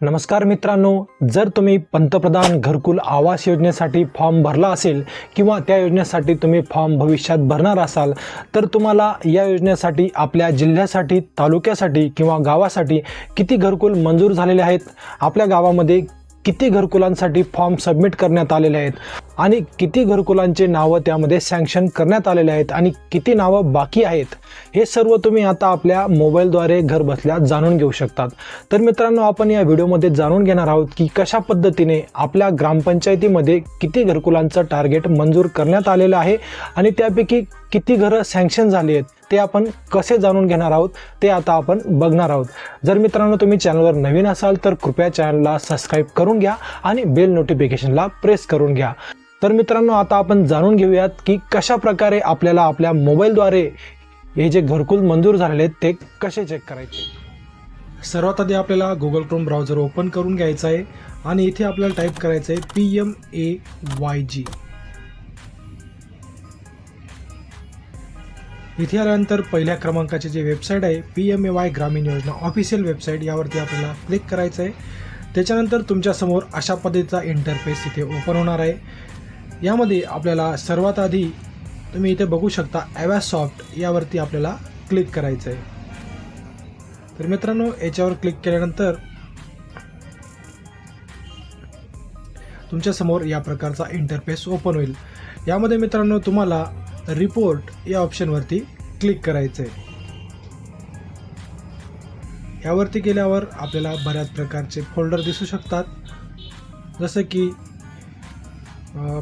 नमस्कार मित्रांनो जर तुम्ही पंतप्रधान घरकुल आवास योजनेसाठी फॉर्म भरला असेल किंवा त्या योजनेसाठी तुम्ही फॉर्म भविष्यात भरणार असाल तर तुम्हाला या योजनेसाठी आपल्या जिल्ह्यासाठी तालुक्यासाठी किंवा गावासाठी किती घरकुल मंजूर झालेले आहेत? आपल्या गावामध्ये किती घरकुलांसाठी फॉर्म सबमिट करण्यात आलेले आहेत? आणि किती घरकुलांचे नावं त्यामध्ये सँक्शन करण्यात आलेले आहेत आणि किती नावं बाकी आहेत हे सर्व तुम्ही आता आपल्या मोबाईलद्वारे घर बसल्या जाणून घेऊ शकतात. तर मित्रांनो आपण या व्हिडिओमध्ये जाणून घेणार आहोत की कशा पद्धतीने आपल्या ग्रामपंचायतीमध्ये किती घरकुलांचं टार्गेट मंजूर करण्यात आलेलं आहे आणि त्यापैकी किती घरं सँक्शन झाली आहेत ते आपण कसे जाणून घेणार आहोत ते आता आपण बघणार आहोत. जर मित्रांनो तुम्ही चॅनलवर नवीन असाल तर कृपया चॅनलला सबस्क्राईब करून घ्या आणि बेल नोटिफिकेशनला प्रेस करून घ्या. तर मित्रांनो आता आपण जाणून घेऊयात की कशा प्रकारे आपल्याला आपल्या मोबाईलद्वारे हे जे घरकुल मंजूर झालेले आहेत ते कसे चेक करायचे? सर्वात आधी आपल्याला गुगल क्रोम ब्राउझर ओपन करून घ्यायचं आहे आणि इथे आपल्याला टाईप करायचं आहे P M A Y G इथे आल्यानंतर पहिल्या क्रमांकाची जी वेबसाईट आहे पी एम ए वाय ग्रामीण योजना ऑफिशियल वेबसाईट यावरती आपल्याला क्लिक करायचं आहे त्याच्यानंतर तुमच्यासमोर अशा पद्धतीचा इंटरफेस इथे ओपन होणार आहे. यामध्ये आपल्याला सर्वात आधी तुम्ही इथे बघू शकता ॲवॅसॉफ्ट यावरती आपल्याला क्लिक करायचं आहे तर मित्रांनो याच्यावर क्लिक केल्यानंतर तुमच्यासमोर या प्रकारचा इंटरफेस ओपन होईल. यामध्ये मित्रांनो तुम्हाला रिपोर्ट या ऑप्शनवरती क्लिक करायचं आहे यावरती गेल्यावर आपल्याला बऱ्याच प्रकारचे फोल्डर दिसू शकतात. जसं की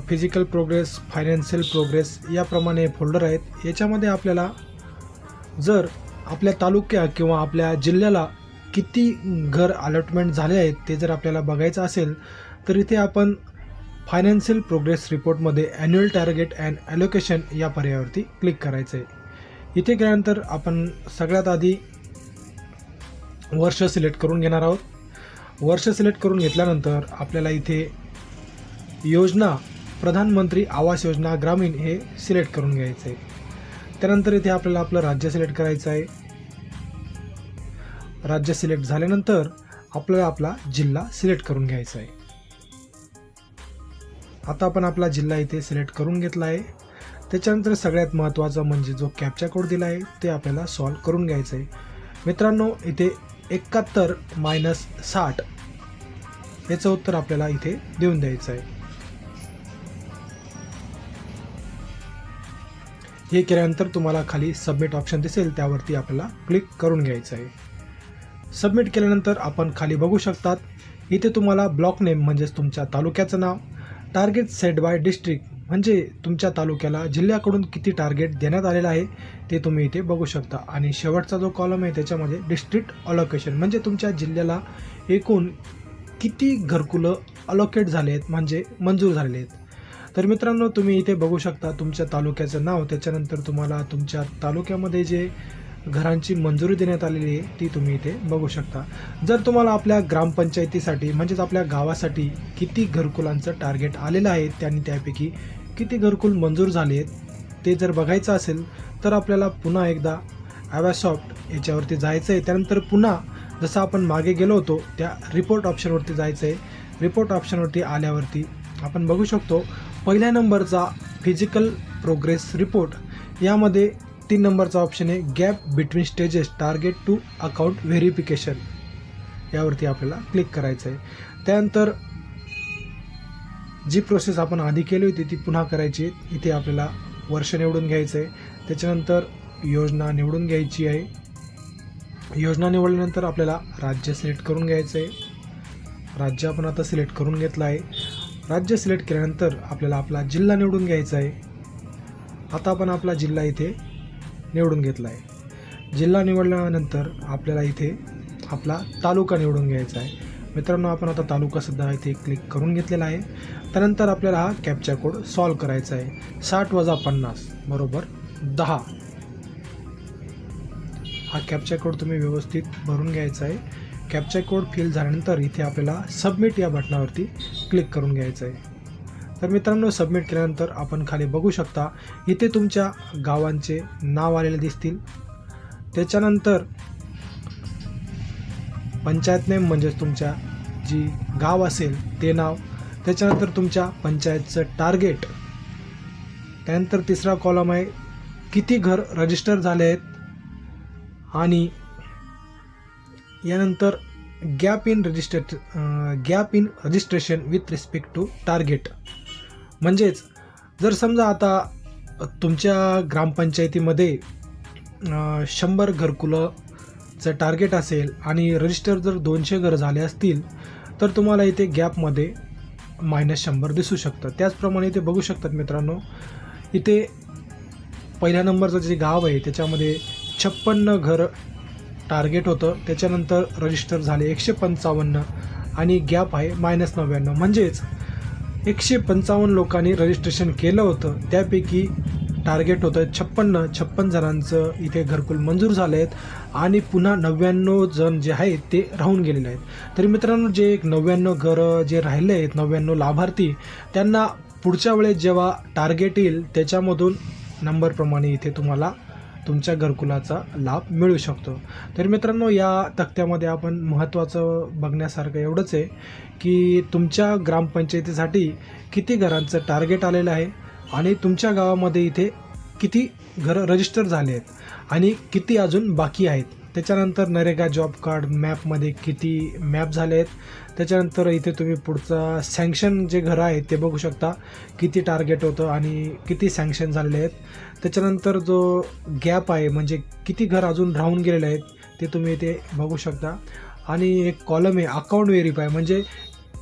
फिजिकल प्रोग्रेस फायनान्शियल प्रोग्रेस याप्रमाणे फोल्डर आहेत. याच्यामध्ये आपल्याला जर आपल्या तालुक्या किंवा आपल्या जिल्ह्याला किती घर अलॉटमेंट झाले आहेत ते जर आपल्याला बघायचं असेल तर इथे आपण फायनान्शियल प्रोग्रेस रिपोर्टमध्ये ॲन्युअल टार्गेट अँड ॲलोकेशन या पर्यायावरती क्लिक करायचं आहे इथे गेल्यानंतर आपण सगळ्यात आधी वर्ष सिलेक्ट करून घेणार आहोत. वर्ष सिलेक्ट करून घेतल्यानंतर आपल्याला इथे योजना प्रधानमंत्री आवास योजना ग्रामीण हे सिलेक्ट करून घ्यायचं आहे त्यानंतर इथे आपल्याला आपलं राज्य सिलेक्ट करायचं आहे राज्य सिलेक्ट झाल्यानंतर आपल्याला आपला जिल्हा सिलेक्ट करून घ्यायचा आहे आता आपण आपला जिल्हा इथे सिलेक्ट करून घेतला आहे. त्याच्यानंतर सगळ्यात महत्त्वाचं म्हणजे जो कॅपचा कोड दिला आहे ते आपल्याला सॉल्व करून घ्यायचं आहे. मित्रांनो इथे एकाहत्तर मायनस साठ याचं उत्तर आपल्याला इथे देऊन द्यायचं आहे. हे केल्यानंतर तुम्हाला खाली सबमिट ऑप्शन दिसेल त्यावरती आपल्याला क्लिक करून घ्यायचं आहे. सबमिट केल्यानंतर आपण खाली बघू शकतात इथे तुम्हाला ब्लॉक नेम म्हणजेच तुमच्या तालुक्याचं नाव टार्गेट सेट बाय डिस्ट्रिक्ट म्हणजे तुमच्या तालुक्याला जिल्ह्याकडून किती टार्गेट देण्यात आलेलं आहे ते तुम्ही इथे बघू शकता. आणि शेवटचा जो कॉलम आहे त्याच्यामध्ये डिस्ट्रिक्ट अलोकेशन म्हणजे तुमच्या जिल्ह्याला एकूण किती घरकुलं अलोकेट झाले आहेत म्हणजे मंजूर झालेले आहेत. तर मित्रांनो तुम्ही इथे बघू शकता तुमच्या तालुक्याचं नाव. त्याच्यानंतर तुम्हाला तुमच्या तालुक्यामध्ये जे घरांची मंजुरी देण्यात आलेली आहे ती तुम्ही इथे बघू शकता. जर तुम्हाला आपल्या ग्रामपंचायतीसाठी म्हणजेच आपल्या गावासाठी किती घरकुलांचं टार्गेट आलेलं आहे त्यांनी त्यापैकी किती घरकुल मंजूर झाले आहेत ते जर बघायचं असेल तर आपल्याला पुन्हा एकदा ॲवॅसॉफ्ट याच्यावरती जायचं आहे त्यानंतर पुन्हा जसं आपण मागे गेलो होतो त्या रिपोर्ट ऑप्शनवरती जायचं आहे रिपोर्ट ऑप्शनवरती आल्यावरती आपण बघू शकतो पहिल्या नंबरचा फिजिकल प्रोग्रेस रिपोर्ट यामध्ये तीन नंबरचा ऑप्शन आहे gap between stages target to account verification यावरती आपल्याला क्लिक करायचं आहे. त्यानंतर जी प्रोसेस आपण आधी केली होती ती पुन्हा करायची आहे. इथे आपल्याला वर्ष निवडून घ्यायचं आहे. त्याच्यानंतर योजना निवडून घ्यायची आहे. योजना निवडल्यानंतर आपल्याला राज्य सिलेक्ट करून घ्यायचं आहे. राज्य आपण आता सिलेक्ट करून घेतलं आहे. राज्य सिलेक्ट केल्यानंतर आपल्याला आपला जिल्हा निवडून घ्यायचा आहे. आता आपण आपला जिल्हा इथे निवडून घेतला आहे जिल्हा निवडल्यानंतर आपल्याला इथे आपला तालुका निवडून घ्यायचा आहे. मित्रांनो आपण आता तालुकासुद्धा इथे क्लिक करून घेतलेला आहे. त्यानंतर आपल्याला हा कॅपचा कोड सॉल्व करायचा आहे. साठ वजा पन्नास बरोबर दहा. हा कॅपचा कोड तुम्ही व्यवस्थित भरून घ्यायचा आहे. कॅपचा कोड फिल झाल्यानंतर इथे आपल्याला सबमिट या बटनावरती क्लिक करून घ्यायचं आहे. तर मित्रांनो सबमिट केल्यानंतर आपण खाली बघू शकता इथे तुमच्या गावांचे नाव आलेले दिसतील. त्याच्यानंतर पंचायत नेम म्हणजेच तुमच्या जी गाव असेल ते नाव. त्याच्यानंतर तुमच्या पंचायतचं टार्गेट त्यानंतर तिसरा कॉलम आहे किती घर रजिस्टर झाले आहेत? आणि यानंतर gap in register gap in registration with respect to target म्हणजेच जर समजा आता तुमच्या ग्रामपंचायतीमध्ये शंभर घरकुलंचं टार्गेट असेल आणि रजिस्टर जर दोनशे घर झाले असतील तर तुम्हाला इथे गॅपमध्ये मायनस शंभर दिसू शकतं. त्याचप्रमाणे इथे बघू शकतात मित्रांनो इथे पहिल्या नंबरचं जे गाव आहे त्याच्यामध्ये छप्पन्न घर टार्गेट होतं. त्याच्यानंतर रजिस्टर झाले एकशे पंचावन्न आणि गॅप आहे मायनस नव्याण्णव. म्हणजेच एकशे पंचावन्न लोकांनी रजिस्ट्रेशन केलं होतं. त्यापैकी टार्गेट होतं छप्पन्न छप्पन जणांचं इथे घरकुल मंजूर झाले आहेत आणि पुन्हा नव्याण्णव जण जे आहेत ते राहून गेलेले आहेत. तरी मित्रांनो जे एक नव्याण्णव घरं जे राहिले आहेत नव्याण्णव लाभार्थी त्यांना पुढच्या वेळेस जेव्हा टार्गेट येईल त्याच्यामधून नंबरप्रमाणे इथे तुम्हाला तुमच्या घरकुलाचा लाभ मिळू शकतो. तर मित्रांनो या तक्त्यामध्ये आपण महत्त्वाचं बघण्यासारखं एवढंच आहे की तुमच्या ग्रामपंचायतीसाठी किती घरांचं टार्गेट आलेलं आहे आणि तुमच्या गावामध्ये इथे किती घरं रजिस्टर झाले आहेत आणि किती अजून बाकी आहेत. त्याच्यानंतर नरेगा जॉब कार्ड मॅपमध्ये किती मॅप झाले आहेत. त्याच्यानंतर इथे तुम्ही पुढचा सँक्शन जे घरं आहेत ते बघू शकता. किती टार्गेट होतं आणि किती सँक्शन झालेले आहेत. त्याच्यानंतर जो गॅप आहे म्हणजे किती घर अजून राहून गेलेले आहेत ते तुम्ही इथे बघू शकता. आणि एक कॉलम आहे अकाउंट व्हेरीफाय म्हणजे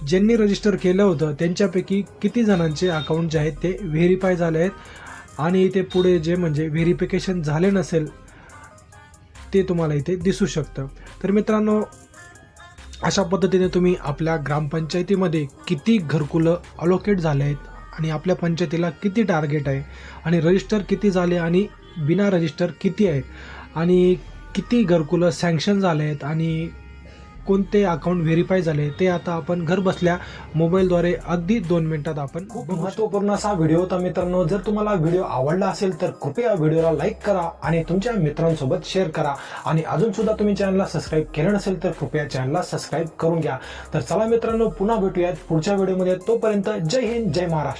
ज्यांनी रजिस्टर केलं होतं त्यांच्यापैकी किती जणांचे अकाउंट जे आहेत ते व्हेरीफाय झाले आहेत. आणि इथे पुढे जे म्हणजे व्हेरिफिकेशन झाले नसेल ते तुम्हाला इथे दिसू शकतं. तर मित्रांनो अशा पद्धतीने तुम्ही आपल्या ग्रामपंचायतीमध्ये किती घरकुलं अलोकेट झाले आहेत आणि आपल्या पंचायतीला किती टार्गेट आहे आणि रजिस्टर किती झाले आणि बिना रजिस्टर किती आहेत आणि किती घरकुलं सँक्शन झाले आहेत आणि कोणते अकाउंट व्हेरीफाय झाले. ते आता आपण घर बसल्या मोबाईलद्वारे अगदी दोन मिनिटात आपण खूप महत्त्वपूर्ण असा व्हिडिओ होता मित्रांनो. जर तुम्हाला व्हिडिओ आवडला असेल तर कृपया व्हिडिओला लाईक करा आणि तुमच्या मित्रांसोबत शेअर करा. आणि अजून सुद्धा तुम्ही चॅनलला सबस्क्राईब केलं नसेल तर कृपया चॅनलला सबस्क्राईब करून घ्या. तर चला मित्रांनो पुन्हा भेटूयात पुढच्या व्हिडिओमध्ये तोपर्यंत जय हिंद जय महाराष्ट्र.